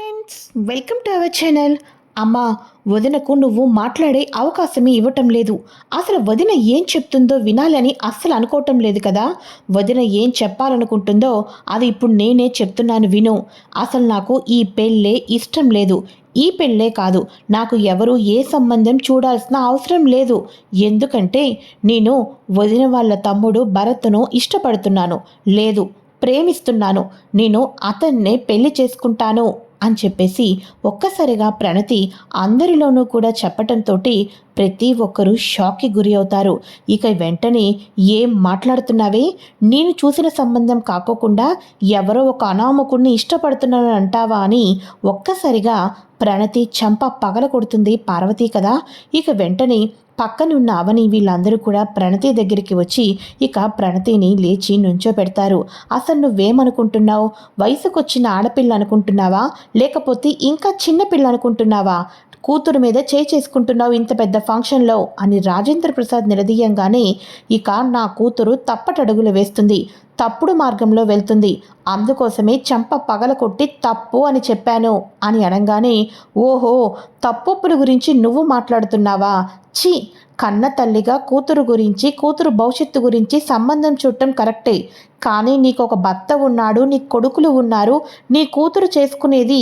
Friends welcome to our channel అమ్మా వదినకు నువ్వు మాట్లాడే అవకాశమే ఇవ్వటం లేదు. అసలు వదిన ఏం చెప్తుందో వినాలని అస్సలు అనుకోవటం లేదు కదా? వదిన ఏం చెప్పాలనుకుంటుందో అది ఇప్పుడు నేనే చెప్తున్నాను విను. అసలు నాకు ఈ పెళ్ళే ఇష్టం లేదు. ఈ పెళ్ళే కాదు. నాకు ఎవరు ఏ సంబంధం చూడాల్సిన అవసరం లేదు. ఎందుకంటే నేను వదిన వాళ్ళ తమ్ముడు భరత్ను ఇష్టపడుతున్నాను. లేదు ప్రేమిస్తున్నాను. నేను అతన్నే పెళ్ళి చేసుకుంటాను. అని చెప్పేసి ఒక్కసారిగా ప్రణతి అందరిలోనూ కూడా చెప్పటంతో ప్రతి ఒక్కరూ షాక్కి గురి అవుతారు. ఇక వెంటనే ఏం మాట్లాడుతున్నావే? నేను చూసిన సంబంధం కాకోకుండా ఎవరో ఒక అనామకుడిని ఇష్టపడుతున్నాను అంటావా అని ఒక్కసారిగా ప్రణతి చంప పగల కొడుతుంది పార్వతి కదా. ఇక వెంటనే పక్కనున్న అవని వీళ్ళందరూ కూడా ప్రణతి దగ్గరికి వచ్చి ఇక ప్రణతిని లేచి నుంచోపెడతారు. అసలు నువ్వేమనుకుంటున్నావు? వయసుకొచ్చిన ఆడపిల్ల అనుకుంటున్నావా? లేకపోతే ఇంకా చిన్నపిల్ల అనుకుంటున్నావా? కూతురు మీద చేయి చేసుకుంటున్నావు ఇంత పెద్ద ఫంక్షన్లో అని రాజేంద్ర ప్రసాద్ నిలదీయంగానే ఇక నా కూతురు తప్పటడుగులు వేస్తుంది. తప్పుడు మార్గంలో వెళ్తుంది. అందుకోసమే చంప పగల కొట్టి తప్పు అని చెప్పాను అని అనగానే ఓహో తప్పొప్పుల గురించి నువ్వు మాట్లాడుతున్నావా? ఛీ! కన్న తల్లిగా కూతురు గురించి కూతురు భవిష్యత్తు గురించి సంబంధం చూడటం కరెక్టే. కానీ నీకు ఒక భర్త ఉన్నాడు నీ కొడుకులు ఉన్నారు నీ కూతురు చేసుకునేది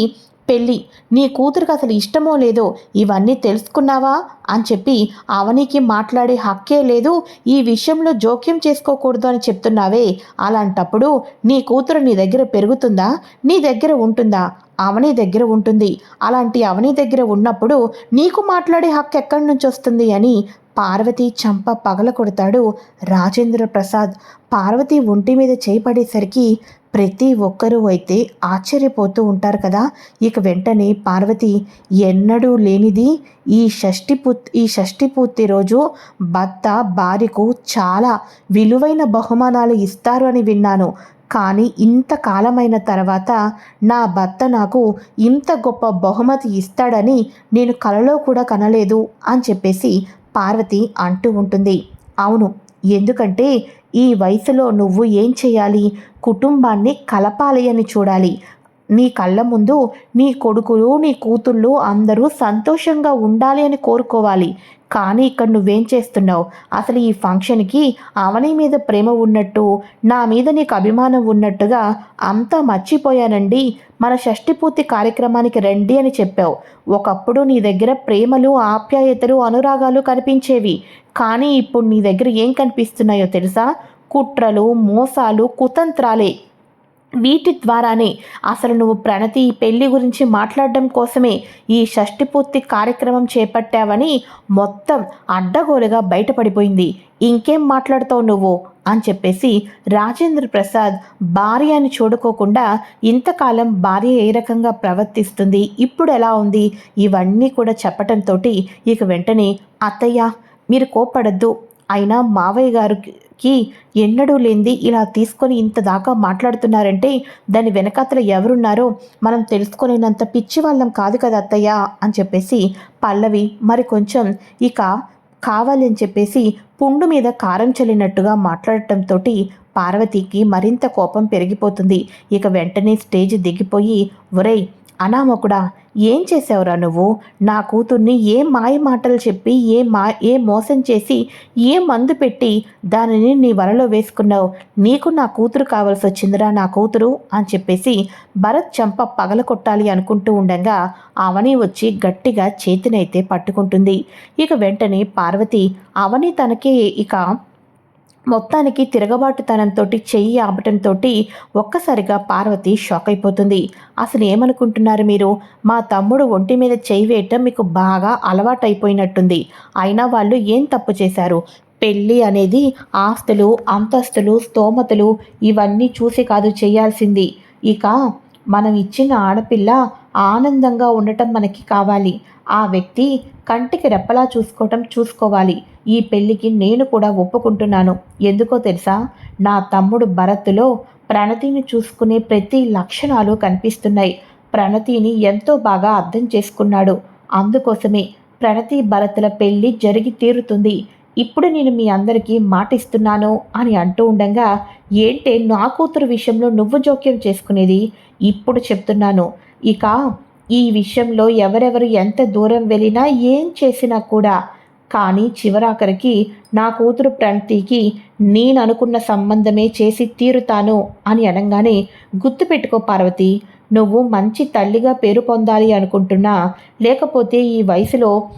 పెళ్ళి. నీ కూతురికి అసలు ఇష్టమో లేదో ఇవన్నీ తెలుసుకున్నావా? అని చెప్పి అవనికి మాట్లాడే హక్కే లేదు. ఈ విషయంలో జోక్యం చేసుకోకూడదు అని చెప్తున్నావే. అలాంటప్పుడు నీ కూతురు నీ దగ్గర పెరుగుతుందా? నీ దగ్గర ఉంటుందా? అవని దగ్గర ఉంటుంది. అలాంటి అవని దగ్గర ఉన్నప్పుడు నీకు మాట్లాడే హక్కు ఎక్కడి నుంచి వస్తుంది అని పార్వతి చంప పగల కొడతాడు రాజేంద్ర ప్రసాద్ పార్వతి ఒంటి మీద చేపడేసరికి ప్రతి ఒక్కరూ అయితే ఆశ్చర్యపోతూ ఉంటారు కదా. ఇక వెంటనే పార్వతి ఎన్నడూ లేనిది ఈ షష్ఠి ఈ షష్ఠి పూర్తి రోజు భర్త భార్యకు చాలా విలువైన బహుమానాలు ఇస్తారు అని విన్నాను. కానీ ఇంతకాలమైన తర్వాత నా భర్త నాకు ఇంత గొప్ప బహుమతి ఇస్తాడని నేను కలలో కూడా కనలేదు అని చెప్పేసి పార్వతి అంటూ ఉంటుంది. అవును ఎందుకంటే ఈ వయసులో నువ్వు ఏం చేయాలి? కుటుంబాన్ని కలపాలి అని చూడాలి. నీ కళ్ళ ముందు నీ కొడుకులు నీ కూతుళ్ళు అందరూ సంతోషంగా ఉండాలి అని కోరుకోవాలి. కానీ ఇక్కడ నువ్వేం చేస్తున్నావు? అసలు ఈ ఫంక్షన్కి అవని మీద ప్రేమ ఉన్నట్టు నా మీద నీకు అభిమానం ఉన్నట్టుగా అంతా మర్చిపోయానండి. మన షష్టిపూర్తి కార్యక్రమానికి రండి అని చెప్పావు. ఒకప్పుడు నీ దగ్గర ప్రేమలు ఆప్యాయతలు అనురాగాలు కనిపించేవి. కానీ ఇప్పుడు నీ దగ్గర ఏం కనిపిస్తున్నాయో తెలుసా? కుట్రలు మోసాలు కుతంత్రాలే. వీటి ద్వారానే అసలు నువ్వు ప్రణతి ఈ పెళ్ళి గురించి మాట్లాడడం కోసమే ఈ షష్టిపూర్తి కార్యక్రమం చేపట్టావని మొత్తం అడ్డగోలుగా బయటపడిపోయింది. ఇంకేం మాట్లాడతావు నువ్వు? అని చెప్పేసి రాజేంద్ర ప్రసాద్ భార్యని చూడుకోకుండా ఇంతకాలం భార్య ఏ రకంగా ప్రవర్తిస్తుంది ఇప్పుడు ఎలా ఉంది? ఇవన్నీ కూడా చెప్పటంతో ఇక వెంటనే అత్తయ్య మీరు కోప్పడద్దు. అయినా మావయ్య గారికి కి ఎన్నడూ లేనిది ఇలా తీసుకొని ఇంత దాకా మాట్లాడుతున్నారంటే దాని వెనకాతల ఎవరున్నారో మనం తెలుసుకోలేనంత పిచ్చి వాళ్ళం కాదు కదా అత్తయ్య అని చెప్పేసి పల్లవి మరి కొంచెం ఇక కావాలని చెప్పేసి పుండు మీద కారం చల్లినట్టుగా మాట్లాడటంతో పార్వతికి మరింత కోపం పెరిగిపోతుంది. ఇక వెంటనే స్టేజ్ దిగిపోయి ఒరేయ్ అనామకుడా ఏం చేసావురా నువ్వు? నా కూతుర్ని ఏ మాయ మాటలు చెప్పి ఏ మా ఏ మోసం చేసి ఏ మందు పెట్టి దానిని నీ వలలో వేసుకున్నావు? నీకు నా కూతురు కావాల్సి వచ్చిందిరా నా కూతురు అని చెప్పేసి భరత్ చంప పగల కొట్టాలి అనుకుంటూ ఉండగా అవని వచ్చి గట్టిగా చేతినైతే పట్టుకుంటుంది. ఇక వెంటనే పార్వతి అవని తనకే ఇక మొత్తానికి తిరగబాటుతనంతో చెయ్యి ఆపటంతో ఒక్కసారిగా పార్వతి షాక్ అయిపోతుంది అసలు ఏమనుకుంటున్నారు మీరు? మా తమ్ముడు ఒంటి మీద చెయ్యి వేయటం మీకు బాగా అలవాటైపోయినట్టుంది. అయినా వాళ్ళు ఏం తప్పు చేశారు? పెళ్ళి అనేది ఆస్తులు అంతస్తులు స్తోమతలు ఇవన్నీ చూసి కాదు చేయాల్సింది. ఇక మనం ఇచ్చిన ఆడపిల్ల ఆనందంగా ఉండటం మనకి కావాలి. ఆ వ్యక్తి కంటికి రెప్పలా చూసుకోవటం చూసుకోవాలి. ఈ పెళ్ళికి నేను కూడా ఒప్పుకుంటున్నాను. ఎందుకో తెలుసా? నా తమ్ముడు భరత్లో ప్రణతిని చూసుకునే ప్రతి లక్షణాలు కనిపిస్తున్నాయి. ప్రణతిని ఎంతో బాగా అర్థం చేసుకున్నాడు. అందుకోసమే ప్రణతి భరతుల పెళ్ళి జరిగి తీరుతుంది. ఇప్పుడు నేను మీ అందరికీ మాటిస్తున్నాను అని అంటూ ఉండగా ఏంటే నా కూతురు విషయంలో నువ్వు జోక్యం చేసుకునేది? ఇప్పుడు చెప్తున్నాను. ఇక ఈ విషయంలో ఎవరెవరు ఎంత దూరం వెళ్ళినా ఏం చేసినా కూడా కానీ చివరాఖరికి నా కూతురు ప్రణతికి నేను అనుకున్న సంబంధమే చేసి తీరుతాను అని అనగానే గుర్తుపెట్టుకో పార్వతి నువ్వు మంచి తల్లిగా పేరు పొందాలి అనుకుంటున్నా లేకపోతే ఈ వయసులో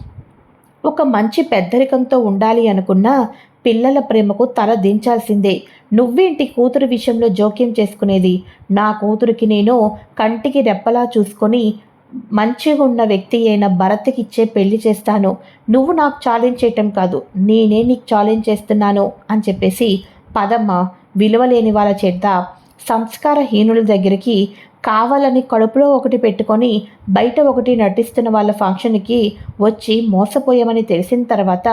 ఒక మంచి పెద్దరికంతో ఉండాలి అనుకున్నా పిల్లల ప్రేమకు తల దించాల్సిందే. నువ్వేంటి కూతురు విషయంలో జోక్యం చేసుకునేది? నా కూతురికి నేను కంటికి రెప్పలా చూసుకొని మంచిగా ఉన్న వ్యక్తి అయిన భరత్కిచ్చే పెళ్ళి చేస్తాను. నువ్వు నాకు ఛాలెంజ్ చేయటం కాదు. నేనే నీకు ఛాలెంజ్ చేస్తున్నాను అని చెప్పేసి పదమ్మ విలువలేని వాళ్ళ చేత సంస్కారహీనుల దగ్గరికి కావాలని కడుపులో ఒకటి పెట్టుకొని బయట ఒకటి నటిస్తున్న వాళ్ళ ఫంక్షన్కి వచ్చి మోసపోయామని తెలిసిన తర్వాత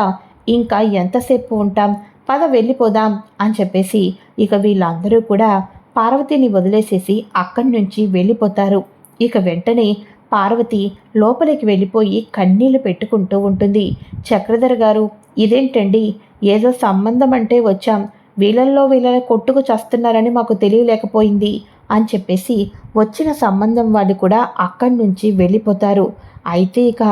ఇంకా ఎంతసేపు ఉంటాం? పద వెళ్ళిపోదాం అని చెప్పేసి ఇక వీళ్ళందరూ కూడా పార్వతిని వదిలేసేసి అక్కడి నుంచి వెళ్ళిపోతారు. ఇక వెంటనే పార్వతి లోపలికి వెళ్ళిపోయి కన్నీళ్ళు పెట్టుకుంటూ ఉంటుంది. చక్రధర్ గారు ఇదేంటండి? ఏదో సంబంధం అంటే వచ్చాం. వీళ్ళల్లో వీళ్ళని కొట్టుకు చస్తున్నారని మాకు తెలియలేకపోయింది అని చెప్పేసి వచ్చిన సంబంధం వాళ్ళు కూడా అక్కడి నుంచి వెళ్ళిపోతారు. అయితే ఇక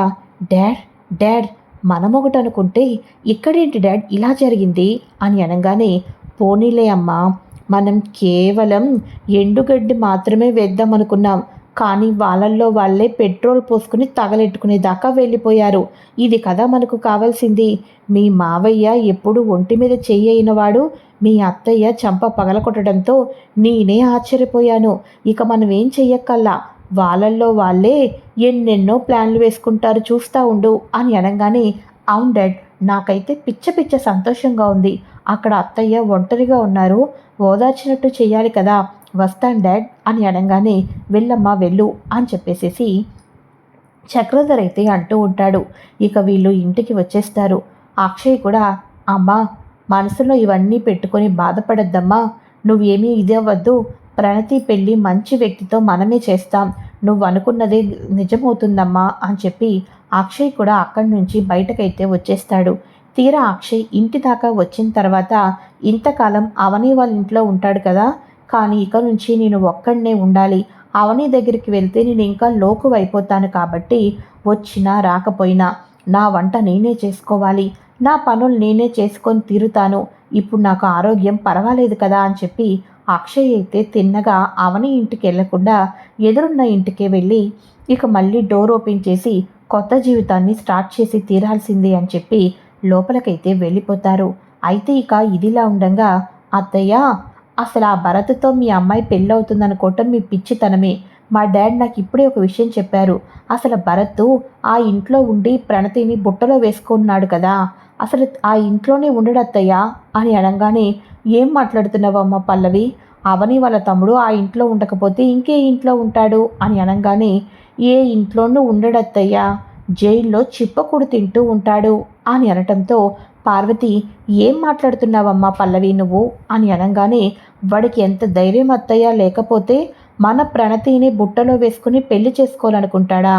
డాడ్ డాడ్ మనమొకటి అనుకుంటే ఇక్కడేంటి డాడ్? ఇలా జరిగింది అని అనగానే పోనీలే అమ్మా మనం కేవలం ఎండుగడ్డి మాత్రమే వేద్దాం అనుకున్నాం కానీ వాళ్ళల్లో వాళ్ళే పెట్రోల్ పోసుకుని తగలెట్టుకునే దాకా వెళ్ళిపోయారు. ఇది కదా మనకు కావాల్సింది. మీ మావయ్య ఎప్పుడు ఒంటి మీద చెయ్యైనవాడు మీ అత్తయ్య చంప పగలకొట్టడంతో నేనే ఆశ్చర్యపోయాను. ఇక మనం ఏం చెయ్యక్కల్లా? వాళ్ళల్లో వాళ్ళే ఎన్నెన్నో ప్లాన్లు వేసుకుంటారు చూస్తూ ఉండు అని అనగానే అవును డాడ్ నాకైతే పిచ్చ పిచ్చ సంతోషంగా ఉంది. అక్కడ అత్తయ్య ఒంటరిగా ఉన్నారు. ఓదార్చినట్టు చేయాలి కదా. వస్తాను డాడ్ అని అనగానే వెళ్ళమ్మా వెళ్ళు అని చెప్పేసేసి చక్రధర్ అయితే అంటూ ఉంటాడు. ఇక వీళ్ళు ఇంటికి వచ్చేస్తారు. అక్షయ్ కూడా అమ్మా మనసులో ఇవన్నీ పెట్టుకొని బాధపడద్దమ్మా. నువ్వేమీ ఇదవ్వద్దు ప్రణతి పెళ్ళి మంచి వ్యక్తితో మనమే చేస్తాం. నువ్వు అనుకున్నదే నిజమవుతుందమ్మా అని చెప్పి అక్షయ్ కూడా అక్కడి నుంచి బయటకైతే వచ్చేస్తాడు. తీరా అక్షయ్ ఇంటి దాకా వచ్చిన తర్వాత ఇంతకాలం అవని వాళ్ళ ఇంట్లో ఉంటాడు కదా. కానీ ఇక నుంచి నేను ఒక్కడనే ఉండాలి. అవని దగ్గరికి వెళ్తే నేను ఇంకా లోకు అయిపోతాను కాబట్టి వచ్చినా రాకపోయినా నా వంట నేనే చేసుకోవాలి. నా పనులు నేనే చేసుకొని తీరుతాను. ఇప్పుడు నాకు ఆరోగ్యం పర్వాలేదు కదా అని చెప్పి అక్షయ్ అయితే తిన్నగా అవని ఇంటికి వెళ్ళకుండా ఎదురున్న ఇంటికే వెళ్ళి ఇక మళ్ళీ డోర్ ఓపెన్ చేసి కొత్త జీవితాన్ని స్టార్ట్ చేసి తీరాల్సిందే అని చెప్పి లోపలికైతే వెళ్ళిపోతారు. అయితే ఇక ఇదిలా ఉండగా అత్తయ్య అసలు ఆ భరత్తో మీ అమ్మాయి పెళ్ళవుతుందనుకోవటం మీ పిచ్చితనమే. మా డాడ్ నాకు ఇప్పుడే ఒక విషయం చెప్పారు. అసలు భరత్ ఆ ఇంట్లో ఉండి ప్రణతిని బుట్టలో వేసుకున్నాడు కదా. అసలు ఆ ఇంట్లోనే ఉండడత్తయ్యా అని అనగానే ఏం మాట్లాడుతున్నావమ్మ పల్లవి? అవని వాళ్ళ తమ్ముడు ఆ ఇంట్లో ఉండకపోతే ఇంకే ఇంట్లో ఉంటాడు అని అనగానే ఏ ఇంట్లోనూ ఉండడత్తయ్యా జైల్లో చిప్పకుడు తింటూ ఉంటాడు అని అనటంతో పార్వతి ఏం మాట్లాడుతున్నావమ్మా పల్లవి నువ్వు? అని అనగానే వాడికి ఎంత ధైర్యం అత్తయ్యా లేకపోతే మన ప్రణతిని బుట్టలో వేసుకుని పెళ్ళి చేసుకోవాలనుకుంటాడా?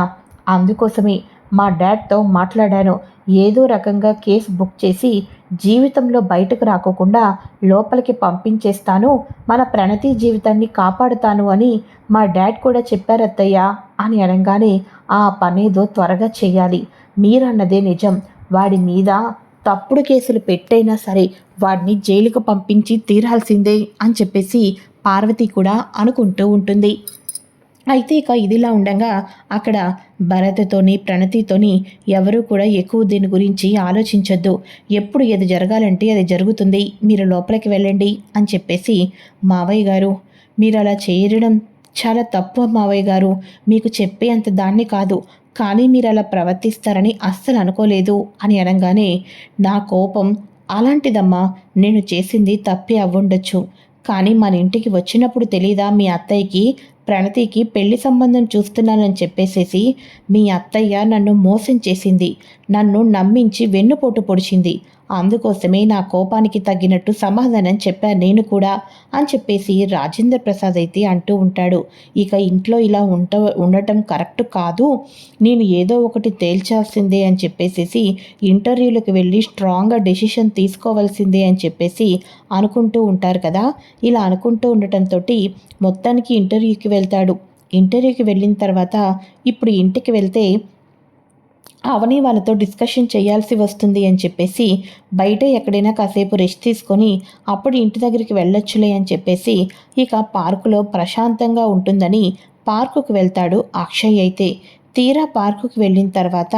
అందుకోసమే మా డాడ్తో మాట్లాడాను. ఏదో రకంగా కేసు బుక్ చేసి జీవితంలో బయటకు రాకోకుండా లోపలికి పంపించేస్తాను మన ప్రణతి జీవితాన్ని కాపాడుతాను అని మా డాడ్ కూడా చెప్పారత్తయ్య అని అనగానే ఆ పనేదో త్వరగా చేయాలి. మీరన్నదే నిజం. వాడి మీద తప్పుడు కేసులు పెట్టైనా సరే వాడిని జైలుకు పంపించి తీరాల్సిందే అని చెప్పేసి పార్వతి కూడా అనుకుంటూ ఉంటుంది. అయితే ఇక ఇదిలా ఉండగా అక్కడ భరతతోని ప్రణతితోని ఎవరూ కూడా ఎక్కువ దీని గురించి ఆలోచించొద్దు. ఎప్పుడు ఏది జరగాలంటే అది జరుగుతుంది. మీరు లోపలికి వెళ్ళండి అని చెప్పేసి మావయ్య గారు మీరు అలా చేయడం చాలా తప్పు మావయ్య గారు. మీకు చెప్పే అంత దాన్ని కాదు. కానీ మీరు అలా ప్రవర్తిస్తారని అస్సలు అనుకోలేదు అని అనగానే నా కోపం అలాంటిదమ్మా నేను చేసింది తప్పే అవ్వుండొచ్చు. కానీ మన ఇంటికి వచ్చినప్పుడు తెలీదా మీ అత్తయ్యకి? ప్రణతికి పెళ్ళి సంబంధం చూస్తున్నానని చెప్పేసేసి మీ అత్తయ్య నన్ను మోసం చేసింది. నన్ను నమ్మించి వెన్నుపోటు పొడిచింది. అందుకోసమే నా కోపానికి తగ్గినట్టు సమాధానం చెప్పాను నేను కూడా అని చెప్పేసి రాజేంద్ర ప్రసాద్ అయితే అంటూ ఉంటాడు. ఇక ఇంట్లో ఇలా ఉంట ఉండటం కరెక్ట్ కాదు. నేను ఏదో ఒకటి తేల్చాల్సిందే అని చెప్పేసి ఇంటర్వ్యూలకు వెళ్ళి స్ట్రాంగ్గా డెసిషన్ తీసుకోవాల్సిందే అని చెప్పేసి అనుకుంటూ ఉంటారు కదా. ఇలా అనుకుంటూ ఉండటంతో మొత్తానికి ఇంటర్వ్యూకి వెళ్తాడు. ఇంటర్వ్యూకి వెళ్ళిన తర్వాత ఇప్పుడు ఇంటికి వెళ్తే అవని వాళ్ళతో డిస్కషన్ చేయాల్సి వస్తుంది అని చెప్పేసి బయట ఎక్కడైనా కాసేపు రెస్ట్ తీసుకొని అప్పుడు ఇంటి దగ్గరికి వెళ్ళొచ్చులే అని చెప్పేసి ఇక పార్కులో ప్రశాంతంగా ఉంటుందని పార్కుకు వెళ్తాడు అక్షయ్ అయితే. తీరా పార్కుకి వెళ్ళిన తర్వాత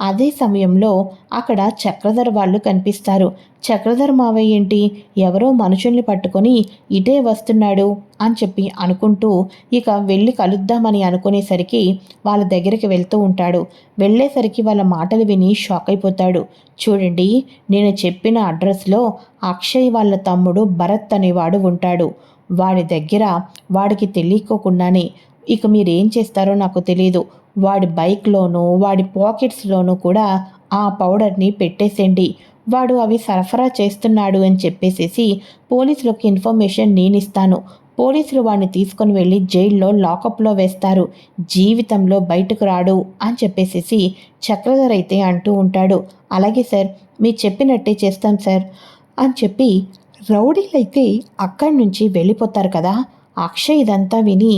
అదే సమయంలో అక్కడ చక్రధర్ వాళ్ళు కనిపిస్తారు. చక్రధర్ మావయ్య ఏంటి? ఎవరో మనుషుల్ని పట్టుకొని ఇటే వస్తున్నాడు అని చెప్పి అనుకుంటూ ఇక వెళ్ళి కలుద్దామని అనుకునేసరికి వాళ్ళ దగ్గరికి వెళ్తూ ఉంటాడు. వెళ్ళేసరికి వాళ్ళ మాటలు విని షాక్ అయిపోతాడు. చూడండి నేను చెప్పిన అడ్రస్లో అక్షయ్ వాళ్ళ తమ్ముడు భరత్ అనేవాడు ఉంటాడు. వాడి దగ్గర వాడికి తెలియకోకుండానే ఇక మీరేం చేస్తారో నాకు తెలియదు వాడి బైక్లోనూ వాడి పాకెట్స్లోనూ కూడా ఆ పౌడర్ని పెట్టేసేయండి. వాడు అవి సరఫరా చేస్తున్నాడు అని చెప్పేసేసి పోలీసులకు ఇన్ఫర్మేషన్ నేను ఇస్తాను పోలీసులు వాడిని తీసుకొని వెళ్ళి జైల్లో లాకప్లో వేస్తారు. జీవితంలో బయటకు రాడు అని చెప్పేసేసి చక్రధర్ అయితే అంటూ ఉంటాడు. అలాగే సార్ మీరు చెప్పినట్టే చేస్తాం సార్ అని చెప్పి రౌడీలైతే అక్కడి నుంచి వెళ్ళిపోతారు కదా. అక్షయ్ ఇదంతా విని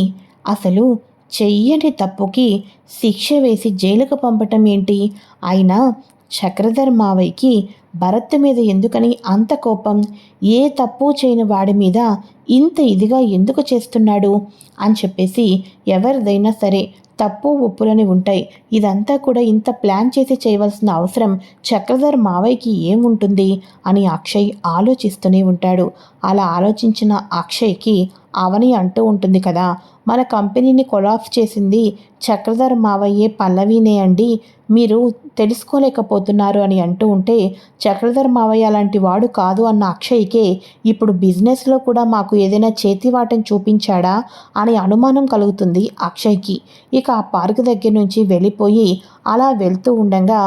అసలు చెయ్యని తప్పుకి శిక్ష వేసి జైలుకు పంపటం ఏంటి? అయినా చక్రధర్ మావయ్యకి భరత్ మీద ఎందుకని అంత కోపం? ఏ తప్పు చేయని వాడి మీద ఇంత ఇదిగా ఎందుకు చేస్తున్నాడు? అని చెప్పేసి ఎవరిదైనా సరే తప్పు ఒప్పులని ఉంటాయి. ఇదంతా కూడా ఇంత ప్లాన్ చేసి చేయవలసిన అవసరం చక్రధర్ మావయ్యకి ఏముంటుంది? అని అక్షయ్ ఆలోచిస్తూనే ఉంటాడు. అలా ఆలోచించిన అక్షయ్కి అవని అంటూ ఉంటుంది కదా మన కంపెనీని కొలాఫ్ చేసింది చక్రధర్ మావయ్యే పల్లవీనే అండి. మీరు తెలుసుకోలేకపోతున్నారు అని అంటూ ఉంటే చక్రధర్ మావయ్య అలాంటి వాడు కాదు అన్న అక్షయ్కే ఇప్పుడు బిజినెస్లో కూడా మాకు ఏదైనా చేతివాటం చూపించాడా అనే అనుమానం కలుగుతుంది అక్షయ్కి. ఇక ఆ పార్క్ దగ్గర నుంచి వెళ్ళిపోయి అలా వెళ్తూ ఉండగా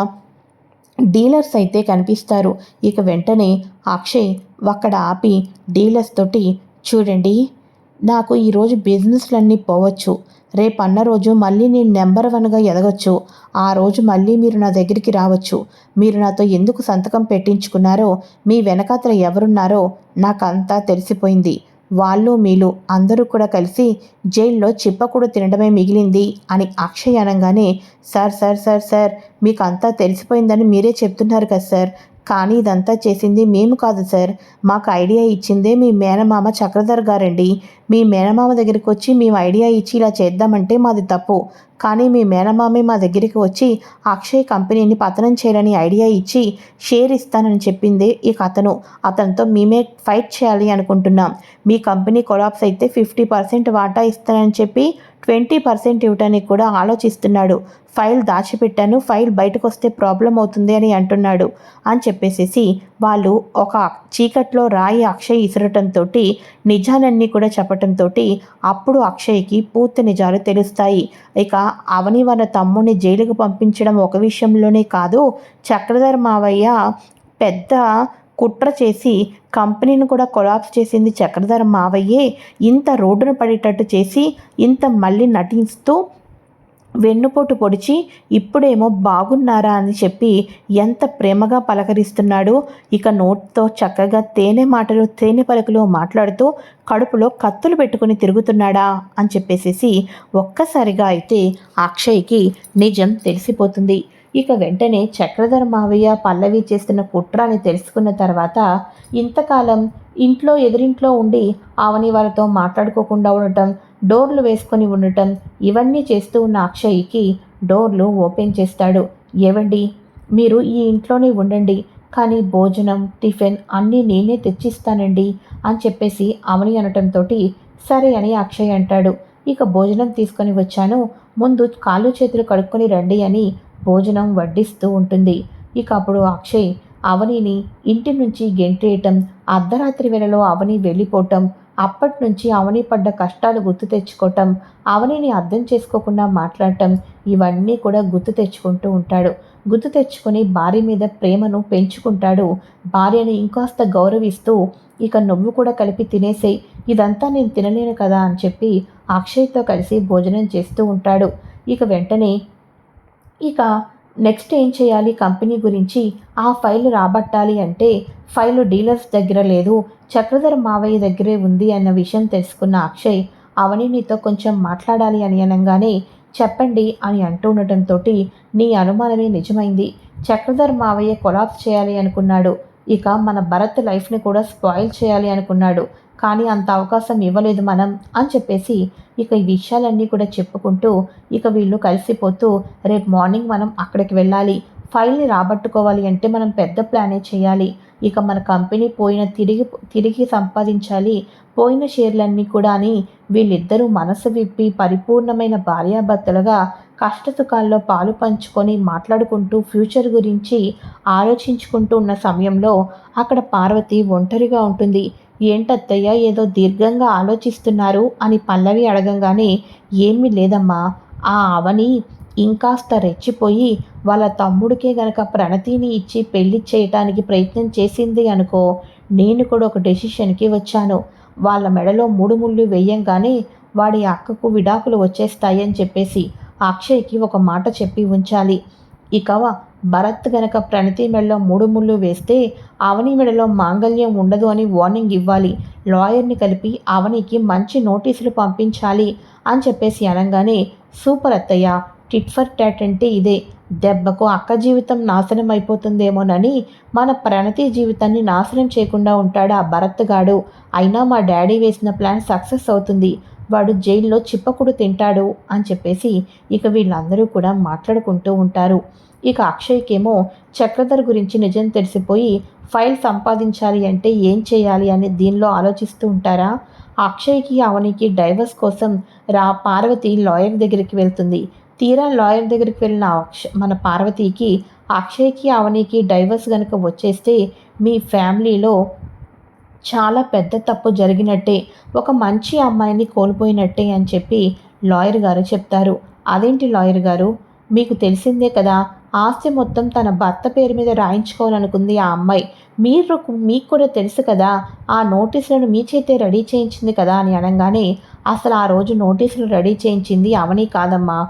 డీలర్స్ అయితే కనిపిస్తారు. ఇక వెంటనే అక్షయ్ అక్కడ ఆపి డీలర్స్ తోటి చూడండి నాకు ఈరోజు బిజినెస్లన్నీ పోవచ్చు. రేపు అన్న రోజు మళ్ళీ నేను నెంబర్ వన్గా ఎదగొచ్చు. ఆ రోజు మళ్ళీ మీరు నా దగ్గరికి రావచ్చు. మీరు నాతో ఎందుకు సంతకం పెట్టించుకున్నారో మీ వెనకాతల ఎవరున్నారో నాకంతా తెలిసిపోయింది. వాళ్ళు మీలు అందరూ కూడా కలిసి జైల్లో చిప్పకూడు తినడమే మిగిలింది అని అక్షయ్ అనగానే సార్ సార్ సార్ సార్ మీకు అంతా తెలిసిపోయిందని మీరే చెప్తున్నారు కదా సార్. కానీ ఇదంతా చేసింది మేము కాదు సార్. మాకు ఐడియా ఇచ్చిందే మీ మేనమామ చక్రధర్ గారండి. మీ మేనమామ దగ్గరికి వచ్చి మేము ఐడియా ఇచ్చి ఇలా చేద్దామంటే మాది తప్పు. కానీ మీ మేనమామి మా దగ్గరికి వచ్చి అక్షయ్ కంపెనీని పతనం చేయాలని ఐడియా ఇచ్చి షేర్ ఇస్తానని చెప్పింది ఇక అతను. అతనితో మేమే ఫైట్ చేయాలి అనుకుంటున్నాం. మీ కంపెనీ కొలాప్స్ అయితే ఫిఫ్టీ పర్సెంట్ వాటా ఇస్తానని చెప్పి ట్వంటీ పర్సెంట్ ఇవ్వటానికి కూడా ఆలోచిస్తున్నాడు. ఫైల్ దాచిపెట్టాను ఫైల్ బయటకు వస్తే ప్రాబ్లం అవుతుంది అని అంటున్నాడు అని చెప్పేసేసి వాళ్ళు ఒక చీకట్లో రాయి అక్షయ్ ఇసరటంతో నిజాలన్నీ కూడా చెప్పటంతో అప్పుడు అక్షయ్కి పూర్తి నిజాలు తెలుస్తాయి. ఇక అవని వాళ్ళ తమ్ముని జైలుకు పంపించడం ఒక విషయంలోనే కాదు. చక్రధర్ మావయ్య పెద్ద కుట్ర చేసి కంపెనీని కూడా కొలాప్స్ చేసింది చక్రధర మావయ్యే. ఇంత రోడ్డును పడేటట్టు చేసి ఇంత మళ్ళీ నటిస్తూ వెన్నుపోటు పొడిచి ఇప్పుడేమో బాగున్నారా అని చెప్పి ఎంత ప్రేమగా పలకరిస్తున్నాడో. ఇక నోట్తో చక్కగా తేనె మాటలు తేనె పలుకులు మాట్లాడుతూ కడుపులో కత్తులు పెట్టుకుని తిరుగుతున్నాడా అని చెప్పేసేసి ఒక్కసారిగా అయితే అక్షయ్కి నిజం తెలిసిపోతుంది. ఇక వెంటనే చక్రధర మావయ్య పల్లవి చేస్తున్న కుట్రాన్ని తెలుసుకున్న తర్వాత ఇంతకాలం ఇంట్లో ఎదురింట్లో ఉండి ఆవని వాళ్ళతో మాట్లాడుకోకుండా ఉండటం డోర్లు వేసుకొని ఉండటం ఇవన్నీ చేస్తూ ఉన్న అక్షయ్కి డోర్లు ఓపెన్ చేస్తాడు. ఏవండి మీరు ఈ ఇంట్లోనే ఉండండి కానీ భోజనం టిఫిన్ అన్నీ నేనే తెచ్చిస్తానండి అని చెప్పేసి అవని అనటంతో సరే అని అక్షయ్ అంటాడు. ఇక భోజనం తీసుకొని వచ్చాను. ముందు కాళ్ళు చేతులు కడుక్కొని రండి అని భోజనం వడ్డిస్తూ ఉంటుంది. ఇక అప్పుడు అక్షయ్ అవనిని ఇంటి నుంచి గెంటేయటం అర్ధరాత్రి వేళలో అవని వెళ్ళిపోవటం అప్పటి నుంచి అవని పడ్డ కష్టాలు గుర్తు తెచ్చుకోవటం అవనిని అర్థం చేసుకోకుండా మాట్లాడటం ఇవన్నీ కూడా గుర్తు తెచ్చుకుంటూ ఉంటాడు. గుర్తు తెచ్చుకొని భార్య మీద ప్రేమను పెంచుకుంటాడు. భార్యని ఇంకాస్త గౌరవిస్తూ ఇక నువ్వు కూడా కలిపి తినేసేయి. ఇదంతా నేను తినలేను కదా అని చెప్పి అక్షయ్తో కలిసి భోజనం చేస్తూ ఉంటాడు. ఇక వెంటనే ఇక నెక్స్ట్ ఏం చేయాలి? కంపెనీ గురించి ఆ ఫైల్ రాబట్టాలి అంటే ఫైల్ డీలర్స్ దగ్గర లేదు చక్రధర మావయ్య దగ్గరే ఉంది అన్న విషయం తెలుసుకున్న అక్షయ్ అవని నీతో కొంచెం మాట్లాడాలి అని అనగానే చెప్పండి అని అంటూ నీ అనుమానమే నిజమైంది. చక్రధర్ మావయ్య కొలాప్స్ చేయాలి అనుకున్నాడు. ఇక మన భరత్ లైఫ్ని కూడా స్పాయిల్ చేయాలి అనుకున్నాడు. కానీ అంత అవకాశం ఇవ్వలేదు మనం అని చెప్పేసి ఇక ఈ విషయాలన్నీ కూడా చెప్పుకుంటూ ఇక వీళ్ళు కలిసిపోతూ రేపు మార్నింగ్ మనం అక్కడికి వెళ్ళాలి. ఫైల్ని రాబట్టుకోవాలి అంటే మనం పెద్ద ప్లానే చేయాలి. ఇక మన కంపెనీ పోయిన తిరిగి తిరిగి సంపాదించాలి. పోయిన షేర్లన్నీ కూడా అని వీళ్ళిద్దరూ మనసు విప్పి పరిపూర్ణమైన భార్యాభర్తలుగా కష్టసుఖాల్లో పాలు పంచుకొని మాట్లాడుకుంటూ ఫ్యూచర్ గురించి ఆలోచించుకుంటూ ఉన్న సమయంలో అక్కడ పార్వతి ఒంటరిగా ఉంటుంది. ఏంటత్తయ్య ఏదో దీర్ఘంగా ఆలోచిస్తున్నారు అని పల్లవి అడగంగానే ఏమీ లేదమ్మా ఆ అవని ఇంకాస్త రెచ్చిపోయి వాళ్ళ తమ్ముడికే గనక ప్రణతిని ఇచ్చి పెళ్ళి చేయటానికి ప్రయత్నం చేసింది అనుకో నేను కూడా ఒక డెసిషన్కి వచ్చాను. వాళ్ళ మెడలో మూడు ముళ్ళు వేయంగానే వాడి అక్కకు విడాకులు వచ్చేస్తాయని చెప్పేసి అక్షయ్కి ఒక మాట చెప్పి ఉంచాలి. ఇక భరత్ గనక ప్రణతి మెడలో మూడు ముళ్ళు వేస్తే అవని మెడలో మాంగల్యం ఉండదు అని వార్నింగ్ ఇవ్వాలి. లాయర్ని కలిపి అవనికి మంచి నోటీసులు పంపించాలి అని చెప్పేసి అనగానే సూపర్ అత్తయ్య టిట్ ఫర్ టాట్ అంటే ఇదే. దెబ్బకు అక్క జీవితం నాశనం అయిపోతుందేమోనని మన ప్రణతి జీవితాన్ని నాశనం చేయకుండా ఉంటాడు ఆ భరత్ గాడు. అయినా మా డాడీ వేసిన ప్లాన్ సక్సెస్ అవుతుంది. వాడు జైల్లో చిప్పకుడు తింటాడు అని చెప్పేసి ఇక వీళ్ళందరూ కూడా మాట్లాడుకుంటూ ఉంటారు. ఇక అక్షయ్కేమో చక్రధర్ గురించి నిజం తెలిసిపోయి ఫైల్ సంపాదించాలి అంటే ఏం చేయాలి అని దీనిలో ఆలోచిస్తూ ఉంటారా? అక్షయ్కి అవనికి డైవర్స్ కోసం రా పార్వతి లాయర్ దగ్గరికి వెళ్తుంది. తీరా లాయర్ దగ్గరికి వెళ్ళిన అక్ష మన పార్వతికి అక్షయ్కి అవనికి డైవర్స్ కనుక వచ్చేస్తే మీ ఫ్యామిలీలో చాలా పెద్ద తప్పు జరిగినట్టే ఒక మంచి అమ్మాయిని కోల్పోయినట్టే అని చెప్పి లాయర్ గారు చెప్తారు. అదేంటి లాయర్ గారు? మీకు తెలిసిందే కదా ఆస్తి మొత్తం తన భర్త పేరు మీద రాయించుకోవాలనుకుంది ఆ అమ్మాయి. మీరు మీకు కూడా తెలుసు కదా ఆ నోటీసులను మీ చేతే రెడీ చేయించింది కదా అని అనగానే అసలు ఆ రోజు నోటీసులు రెడీ చేయించింది అవని కాదమ్మా.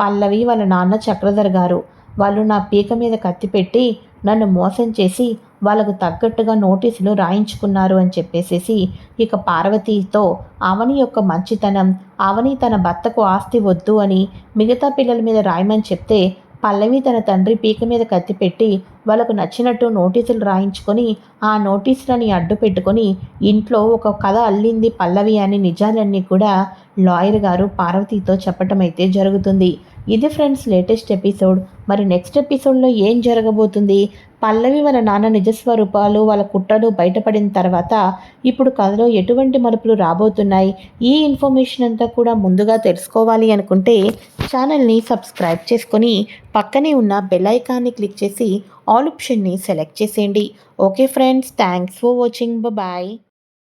పల్లవి వాళ్ళ నాన్న చక్రధర్ గారు. వాళ్ళు నా పీక మీద కత్తి పెట్టి నన్ను మోసం చేసి వాళ్ళకు తగ్గట్టుగా నోటీసులు రాయించుకున్నారు అని చెప్పేసేసి ఇక పార్వతితో అవని యొక్క మంచితనం అవని తన భర్తకు ఆస్తి వద్దు అని మిగతా పిల్లల మీద రాయమని చెప్తే పల్లవి తన తండ్రి పీక మీద కత్తి పెట్టి వాళ్ళకు నచ్చినట్టు నోటీసులు రాయించుకొని ఆ నోటీసులని అడ్డు పెట్టుకొని ఇంట్లో ఒక కథ అల్లింది పల్లవి అని నిజాలన్నీ కూడా లాయర్ గారు పార్వతితో చెప్పటం అయితే జరుగుతుంది. ఇది ఫ్రెండ్స్ లేటెస్ట్ ఎపిసోడ్. మరి నెక్స్ట్ ఎపిసోడ్లో ఏం జరగబోతుంది? పల్లవి వాళ్ళ నాన్న నిజస్వరూపాలు వాళ్ళ కుట్రలు బయటపడిన తర్వాత ఇప్పుడు కథలో ఎటువంటి మలుపులు రాబోతున్నాయి? ఈ ఇన్ఫర్మేషన్ అంతా కూడా ముందుగా తెలుసుకోవాలి అనుకుంటే ఛానల్ని సబ్స్క్రైబ్ చేసుకొని పక్కనే ఉన్న బెల్ ఐకాన్ని క్లిక్ చేసి ఆల్ ఆప్షన్ని సెలెక్ట్ చేసేయండి. Okay friends thanks for watching. Bye